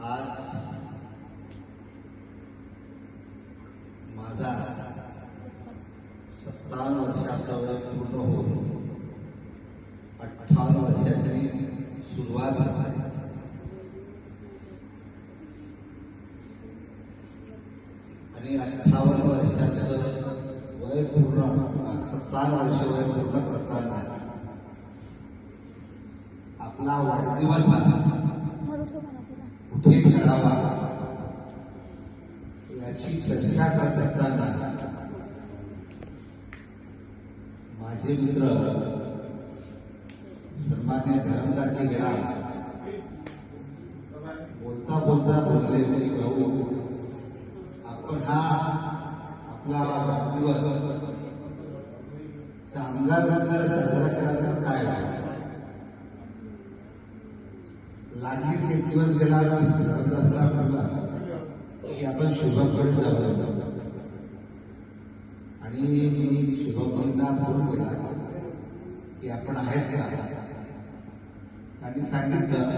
आज माझा सत्तावन्न वर्षाचा वय पूर्ण होऊन अठ्ठावन्न वर्षाची सुरुवात होत आहे. आणि अठ्ठावन्न वर्षाचं वय पूर्ण सत्तावन्न वर्ष वय पूर्ण करताना आपला वाढदिवस कुठे करावा याची चर्चा करत असताना माझे मित्र सन्मान्य धरमदाजी गेला बोलता बोलता बोलले गहू आपण हा आपला दिवस चांगला प्रकारे साजरा केला तर काय आहे? लागलीच एक दिवस गेला असला म्हणला की आपण शुभमकडे जाऊ आणि मी शुभमला फोन केला की आपण आहेत का? आणि सांगितलं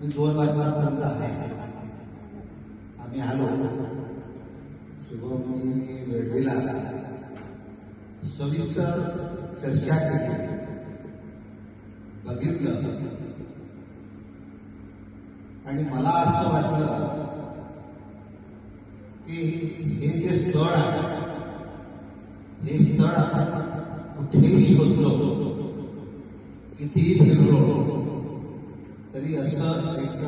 मी दोन वाजतापर्यंत आहे. आम्ही आलो. शुभमनी वेळेला सविस्तर चर्चा केली. बघितलं आणि मला असं वाटलं की हे जे स्थळ आहे, हे स्थळ आपण कुठेही शोधलो, कितीही फिरलो, तरी असं एक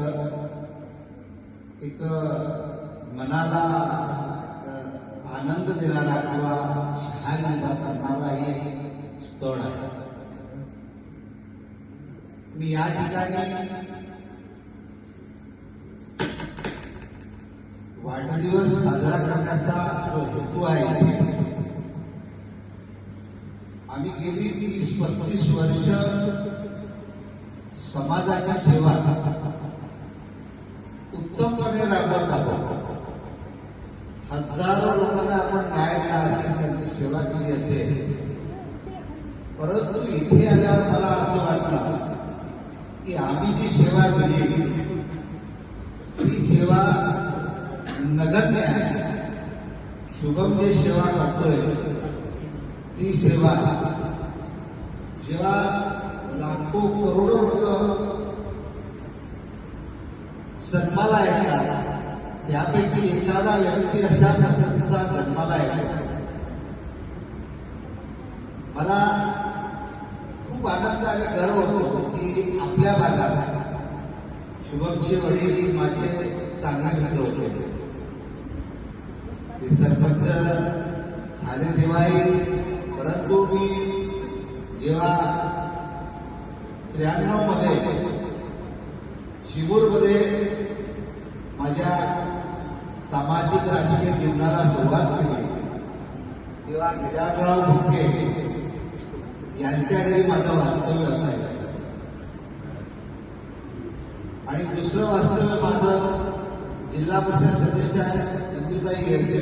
एक मनाला आनंद देणारा किंवा करणारा एक मी या ठिकाणी वाढदिवस साजरा करण्याचा जो हेतू आहे आम्ही गेली तीस पस्तीस वर्ष समाजाची सेवा उत्तमपणे राबवत आहोत. हजारो लोकांना आपण न्याय दिला असेल त्यांची सेवा केली असेल. परंतु इथे आल्यावर मला असं वाटलं की आम्ही जी सेवा दिली ती सेवा नगण्य आहे. शुभम जे सेवा करतोय ती सेवा जेव्हा लाखो करोडो लोक जन्माला येतात त्यापैकी एखादा व्यक्ती अशा पद्धतीचा जन्माला येतो. मला खूप आनंद आणि गर्व होतो की आपल्या भागात शुभमचे वडील माझे चांगला मित्र होते. ते सरपंच झाले दिवाळी परंतु मी जेव्हा त्र्याण्णवमध्ये शिवूरमध्ये माझ्या सामाजिक राजकीय जीवनाला सुरुवात केली तेव्हा गिदारराव भुके यांच्या घरी माझं वास्तव्य असायचं. आणि दुसरं वास्तव्य माझं जिल्हा परिषद सदस्य इंदुताई यांचे